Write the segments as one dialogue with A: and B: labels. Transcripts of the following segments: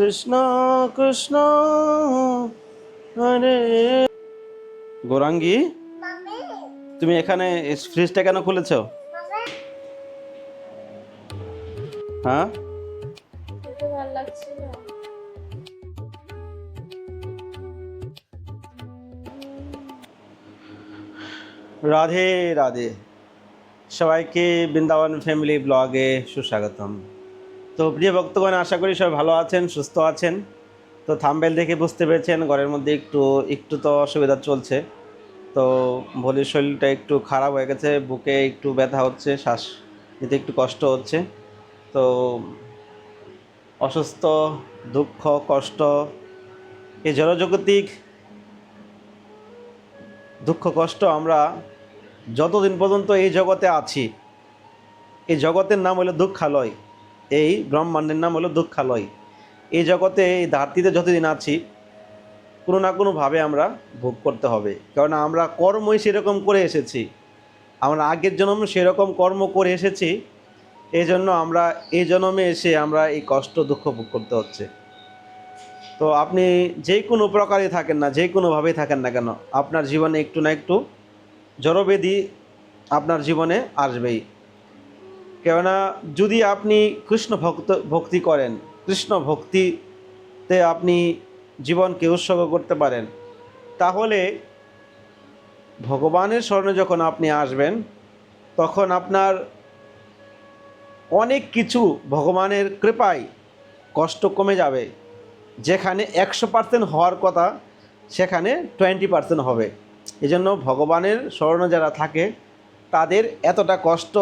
A: কৃষ্ণ কৃষ্ণ, হরে। গৌরাঙ্গী, তুমি এখানে ফ্রিজটা কেন খুলেছো? হ্যাঁ? রাধে রাধে। সবাইকে বৃন্দাবন ফ্যামিলি ব্লগে সুস্বাগতম। তো প্রিয় ভক্তগণ, আশা করি সবাই ভালো আছেন, সুস্থ আছেন। তো থাম্বেল দেখে বুঝতে পেরেছেন, ঘরের মধ্যে একটু একটু তো অসুবিধা চলছে। তো ভলির শরীরটা একটু খারাপ হয়ে গেছে, বুকে একটু ব্যথা হচ্ছে, শ্বাস নিতে একটু কষ্ট হচ্ছে। তো অসুস্থ, দুঃখ, কষ্ট, এই জড়জগতিক দুঃখ, কষ্ট আমরা যতদিন পর্যন্ত এই জগতে আছি, এই জগতের নাম হলো দুঃখালয়। এই ব্রহ্মাণ্ডের নাম হলো দুঃখালয়। এই জগতে এই ধারতিতে যতদিন আছি, কোনো না কোনোভাবে আমরা ভোগ করতে হবে। কারণ আমরা কর্মই সেরকম করে এসেছি। আমরা আগের জন্ম সেরকম কর্ম করে এসেছি। এই জন্য আমরা, এই জন্মে এসে আমরা এই কষ্ট দুঃখ ভোগ করতে হচ্ছে। তো আপনি যে কোনো প্রকারে থাকেন না, যে কোনোভাবেই থাকেন না কেন, আপনার জীবনে একটু না একটু জড়বেদি আপনার জীবনে আসবেই। কেননা যদি আপনি কৃষ্ণ ভক্ত, ভক্তি করেন, কৃষ্ণ ভক্তিতে আপনি জীবনকে উৎসর্গ করতে পারেন, তাহলে ভগবানের স্মরণে যখন আপনি আসবেন, তখন আপনার অনেক কিছু ভগবানের কৃপায় কষ্ট কমে যাবে। যেখানে একশো পার্সেন্ট হওয়ার কথা, সেখানে টোয়েন্টি পার্সেন্ট হবে। এজন্য ভগবানের স্মরণে যারা থাকে, তাদের এতটা কষ্ট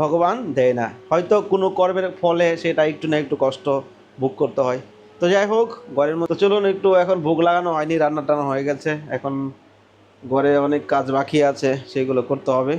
A: ভগবান দেয় না। হয়তো কোনো কর্মের ফলে সেটা একটু না একটু কষ্ট ভোগ করতে হয়। তো যাই হোক, ঘরের মতো চলুন, একটু এখন ভোগ লাগানো হয়নি, রান্না টান্না হয়ে গেছে। এখন ঘরে অনেক কাজ বাকি আছে, সেগুলো করতে হবে।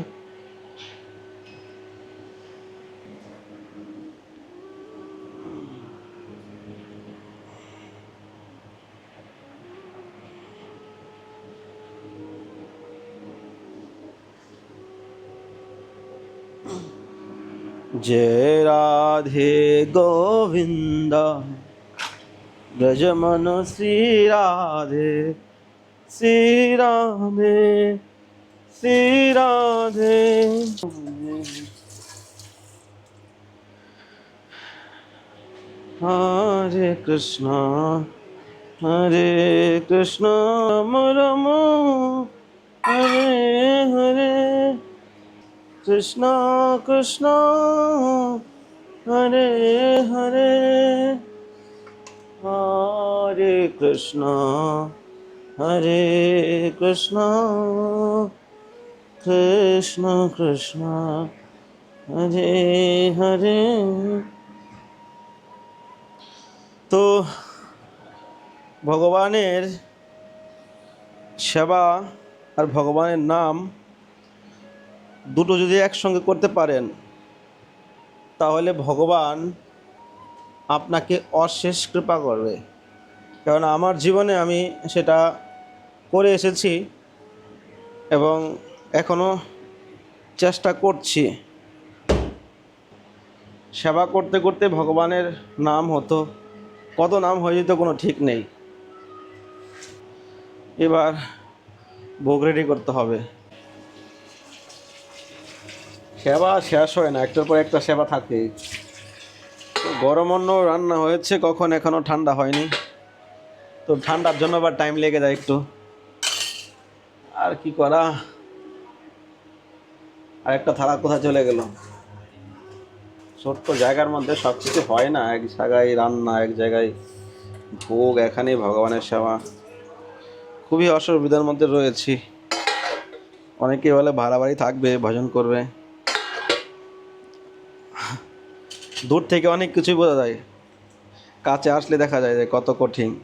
A: જય રાધે ગોવિંદ. ગજમન શ્રી રાધે શ્રી રાધે શ્રી રાધે. હરે કૃષ્ણ હરે કૃષ્ણ રમ હરે હરે. কৃষ্ণ কৃষ্ণ, হরে হরে হরে কৃষ্ণ হরে কৃষ্ণ কৃষ্ণ কৃষ্ণ, হরে হরে। তো ভগবানের সেবা আর ভগবানের নাম দুটো যদি একসঙ্গে করতে পারেন, তাহলে ভগবান আপনাকে অশেষ কৃপা করবে। কারণ আমার জীবনে আমি সেটা করে এসেছি এবং এখনও চেষ্টা করছি। সেবা করতে করতে ভগবানের নাম হতো, কত নাম হয়ে যেত কোনো ঠিক নেই। এবার ভোগ রেডি করতে হবে। সেবা শেষ হয় না, একটার পর একটা সেবা থাকে। গরম অন্য রান্না হয়েছে, কখন এখনও ঠান্ডা হয়নি। তো ঠান্ডার জন্য আবার টাইম লেগে যায় একটু। আর কি করা? আর একটা থালা কোথায় চলে গেল? ছোট্ট জায়গার মধ্যে সব কিছু হয় না, এক জায়গায় রান্না, এক জায়গায় ভোগ, এখানেই ভগবানের সেবা। খুবই অসুবিধার মধ্যে রয়েছি। অনেকে বলে ভাড়া বাড়ি থাকবে, ভজন করবে। দূর থেকে অনেক কিছুই বোঝা যায়। কাছে আসলে দেখা যায় যে কত কঠিন।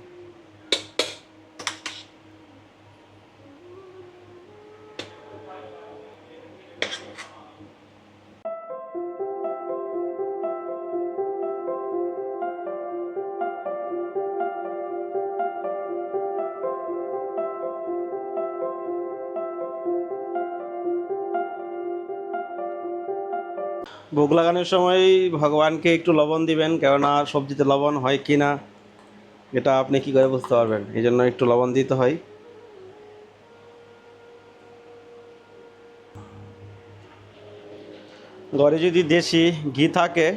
A: ভোগ লাগানোর সময় ভগবানকে একটু লবণ দিবেন, কেননা সবজিতে লবণ হয় কি না, এটা আপনি কি করে বুঝতে পারবেন? এই জন্য একটু লবণ দিতে হয়। ঘরে যদি দেশি ঘি থাকে,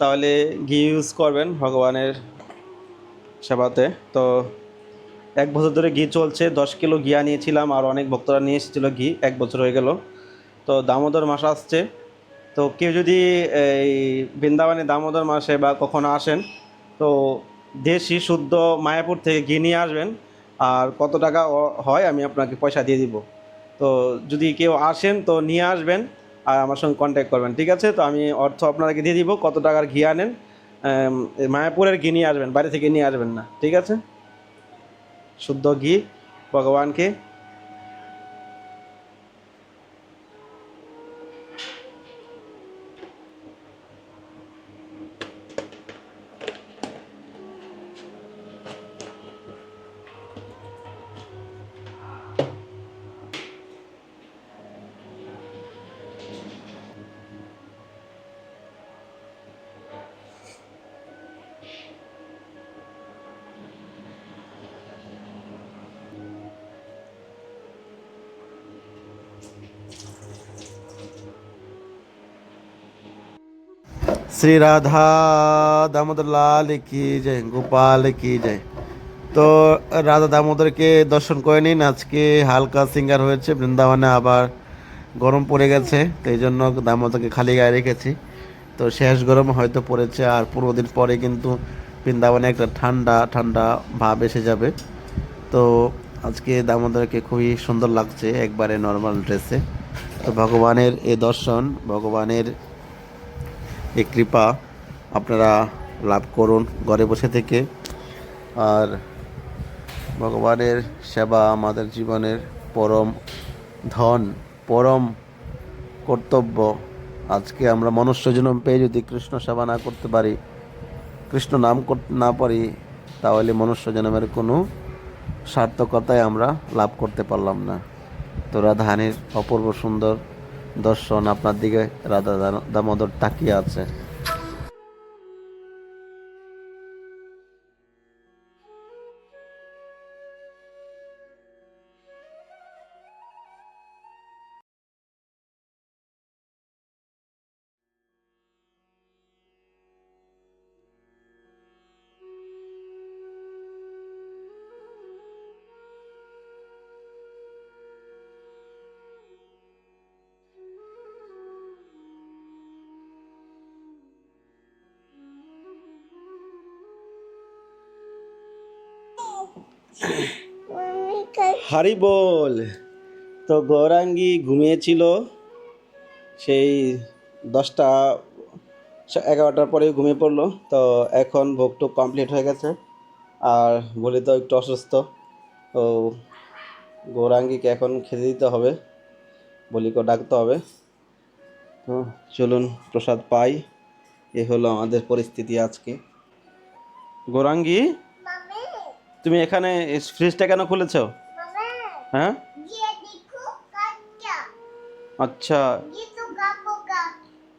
A: তাহলে ঘি ইউজ করবেন ভগবানের সেবাতে। তো এক বছর ধরে ঘি চলছে, দশ কিলো ঘি আনিয়েছিলাম, আর অনেক ভক্তরা নিয়ে এসেছিল ঘি, এক বছর হয়ে গেল। তো দামোদর মাস আসছে। তো কেউ যদি, এই বৃন্দাবনে দামোদর মাসে বা কখনো আসেন, তো দেশি শুদ্ধ মায়াপুর থেকে ঘি নিয়ে আসবেন। আর কত টাকা হয় আমি আপনাকে পয়সা দিয়ে দিব। তো যদি কেউ আসেন, তো নিয়ে আসবেন আর আমার সঙ্গে কন্ট্যাক্ট করবেন, ঠিক আছে? তো আমি অর্থ আপনাকে দিয়ে দিব, কত টাকার ঘি আনেন। মায়াপুরের ঘি নিয়ে আসবেন, বাইরে থেকে নিয়ে আসবেন না, ঠিক আছে? শুদ্ধ ঘি ভগবানকে শ্রী রাধা দামোদর লাল কি জয়, গোপাল কি জয়। তো রাধা দামোদরকে দর্শন করে নিন, আজকে হালকা সিঙ্গার হয়েছে, বৃন্দাবনে আবার গরম পড়ে গেছে, তো এই জন্য দামোদরকে খালি গায়ে রেখেছি। তো শেষ গরম হয়তো পড়েছে, আর পনেরো দিন পরে কিন্তু বৃন্দাবনে একটা ঠান্ডা ঠান্ডা ভাব এসে যাবে। তো আজকে দামোদরকে খুবই সুন্দর লাগছে একবারে নর্মাল ড্রেসে তো ভগবানের এ দর্শন, ভগবানের এই কৃপা আপনারা লাভ করুন ঘরে বসে থেকে। আর ভগবানের সেবা আমাদের জীবনের পরম ধন, পরম কর্তব্য। আজকে আমরা মনুষ্য জন্ম পেয়ে যদি কৃষ্ণ সেবা না করতে পারি, কৃষ্ণ নাম করতে না পারি, তাহলে মনুষ্য জন্মের কোনো সার্থকতায় আমরা লাভ করতে পারলাম না। তো রাধাহানির অপূর্ব সুন্দর দর্শন আপনার দিকে রাধা দামোদর তাকিয়ে আছে। হারি বল, তো গৌরাঙ্গী ঘুমিয়েছিল সেই দশটা, এগারোটার পরে ঘুমিয়ে পড়ল। তো এখন ভোগটুক কমপ্লিট হয়ে গেছে। আর বলি তো একটু অসুস্থ, তো গৌরাঙ্গীকে এখন খেতে দিতে হবে। বলিকে ডাকতে হবে। তো চলুন প্রসাদ পাই। এ হলো আমাদের পরিস্থিতি আজকে। গৌরাঙ্গী? তুমি এখানে ফ্রিজটা কেন খুলেছো? হ্যাঁ? আচ্ছা।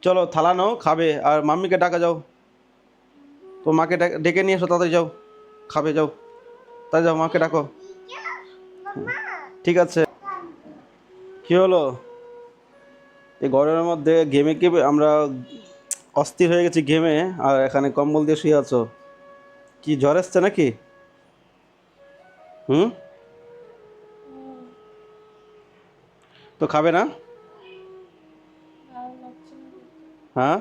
A: চলো থালা নাও খাবে। আর মাম্মিকে ডাকা যাও। তো মাকে ডেকে নিয়ে এসো তাড়াতাড়ি যাও। খাবে যাও। তাই যাও মাকে ডাকো। ঠিক আছে। কি হলো? এই গরমের মধ্যে গেমে কি আমরা অস্থির হয়ে গেছি গেমে আর এখানে কম্বল দিয়ে শুয়ে আছো? কি জ্বর এসছে নাকি? হুম? তো খাবে না?
B: ভালো লাগছে না
A: হ্যাঁ?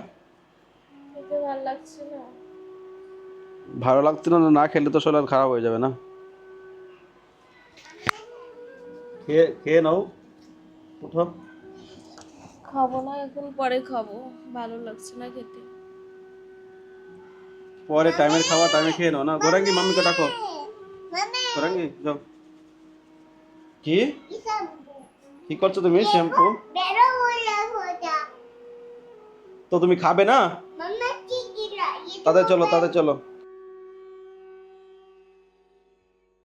B: ভালো লাগছে না?
A: লাগছিল না না খেলে তো শরীর খারাপ হয়ে যাবে না। খেয়ে খেয়ে নাও। উঠো
B: খাব না এখন পরে খাব। ভালো লাগছে না খেতে।
A: পরে টাইমের খাওয়া টাইমে খেয়ে নাও না? গোরাঙ্গি মাম্মিকে ডাকো। গোরাঙ্গি যাও। কি? কি করছ তুমি শ্যাম্পু? তো তুমি খাবে না? তাদের চলো তাদের চলো।